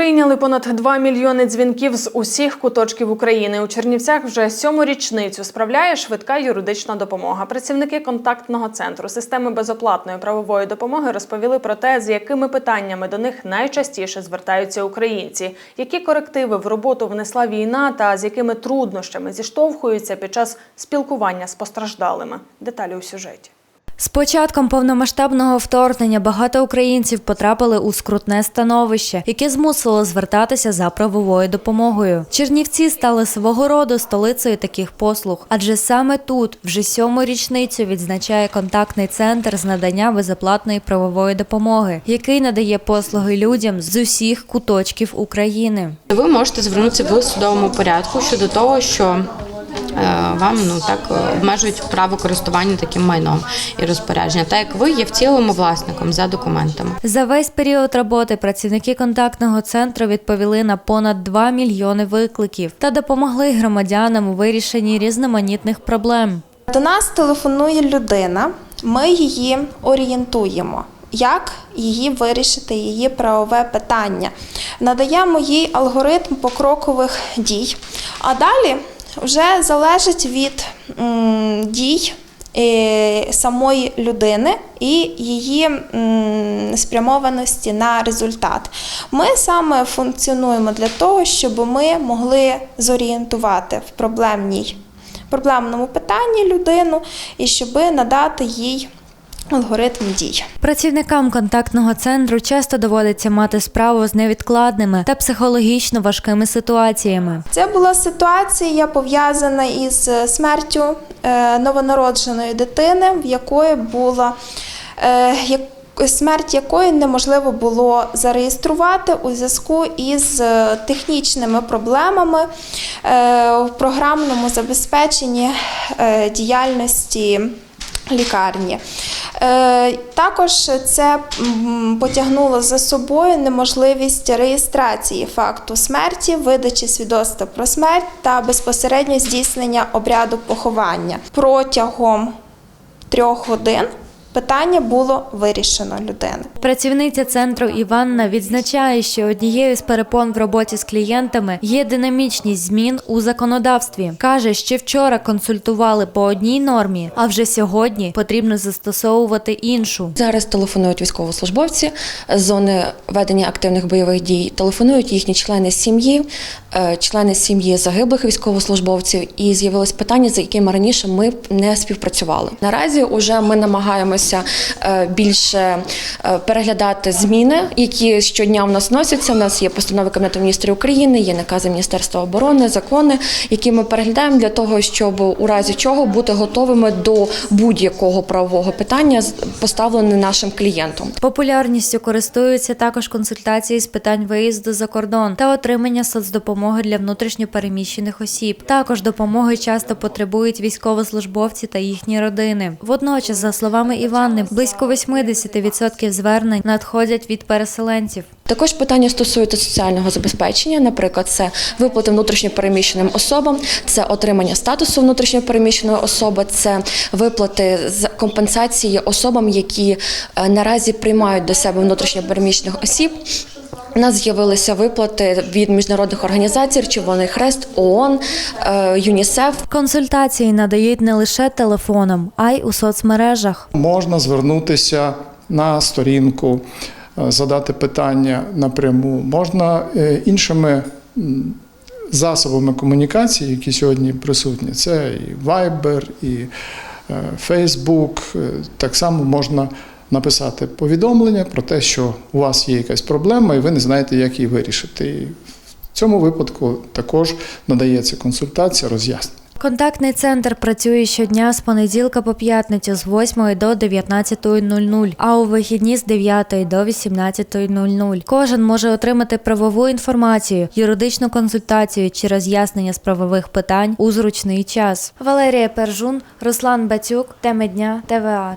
Прийняли понад 2 мільйони дзвінків з усіх куточків України. У Чернівцях вже сьому річницю справляє швидка юридична допомога. Працівники контактного центру системи безоплатної правової допомоги розповіли про те, з якими питаннями до них найчастіше звертаються українці, які корективи в роботу внесла війна та з якими труднощами зіштовхуються під час спілкування з постраждалими. Деталі у сюжеті. З початком повномасштабного вторгнення багато українців потрапили у скрутне становище, яке змусило звертатися за правовою допомогою. Чернівці стали свого роду столицею таких послуг, адже саме тут вже сьому річницю відзначає контактний центр з надання безоплатної правової допомоги, який надає послуги людям з усіх куточків України. Ви можете звернутися в судовому порядку щодо того, що вам ну так е, обмежують право користування таким майном і розпорядження, так як ви є втілим власником за документами. За весь період роботи працівники контактного центру відповіли на понад 2 мільйони викликів та допомогли громадянам у вирішенні різноманітних проблем. До нас телефонує людина, ми її орієнтуємо. Як її вирішити, її правове питання. Надаємо їй алгоритм покрокових дій. А далі вже залежить від дій е, самої людини і її спрямованості на результат. Ми саме функціонуємо для того, щоб ми могли зорієнтувати в проблемній проблемному питанні людину і щоб надати їй алгоритм дій. Працівникам контактного центру часто доводиться мати справу з невідкладними та психологічно важкими ситуаціями. Це була ситуація пов'язана із е, смертю е, новонародженої дитини, в якої була е, смерть якої неможливо було зареєструвати у зв'язку із технічними проблемами в програмному забезпеченні діяльності лікарні. Е, Також це потягнуло за собою неможливість реєстрації факту смерті, видачі свідоцтва про смерть та безпосередньо здійснення обряду поховання. Протягом трьох годин питання було вирішено людини. Працівниця центру Іванна відзначає, що однією з перепон в роботі з клієнтами є динамічність змін у законодавстві. каже, що вчора консультували по одній нормі, а вже сьогодні потрібно застосовувати іншу. Зараз телефонують військовослужбовці з зони ведення активних бойових дій. Телефонують їхні члени сім'ї, е, члени сім'ї загиблих військовослужбовців. І з'явилось питання, за якими раніше ми не співпрацювали. Наразі вже ми намагаємося е, більше е, переглядати зміни, які щодня в нас носяться. У нас є постанови Кабінету міністрів України, є накази Міністерства оборони, закони, які ми переглядаємо для того, щоб у разі чого бути готовими до будь-якого правового питання, поставлене нашим клієнтом. Популярністю користуються також консультації з питань виїзду за кордон та отримання соцдопомоги для внутрішньопереміщених осіб. Також допомоги часто потребують військовослужбовці та їхні родини. Водночас, за словами Іванни, близько 80% звернень надходять від переселенців. Також питання стосується соціального забезпечення, наприклад, це виплати внутрішньопереміщеним особам, це отримання статусу внутрішньопереміщеної особи, це виплати з компенсації особам, які е, наразі приймають до себе внутрішньопереміщених осіб. У нас з'явилися виплати від міжнародних організацій, Червоний Хрест, ООН, е, ЮНІСЕФ. Консультації надають не лише телефоном, а й у соцмережах. Можна звернутися на сторінку, е, задати питання напряму. Можна е, іншими засобами комунікації, які сьогодні присутні. Це і Viber, і Facebook. Так само можна написати повідомлення про те, що у вас є якась проблема, і ви не знаєте, як її вирішити. І в цьому випадку також надається консультація, роз'яснення. Контактний центр працює щодня з понеділка по п'ятницю з 8 до 19.00, а у вихідні з 9 до 18.00. Кожен може отримати правову інформацію, юридичну консультацію чи роз'яснення з правових питань у зручний час. Валерія Пержун, Руслан Бацюк, теми дня ТВА.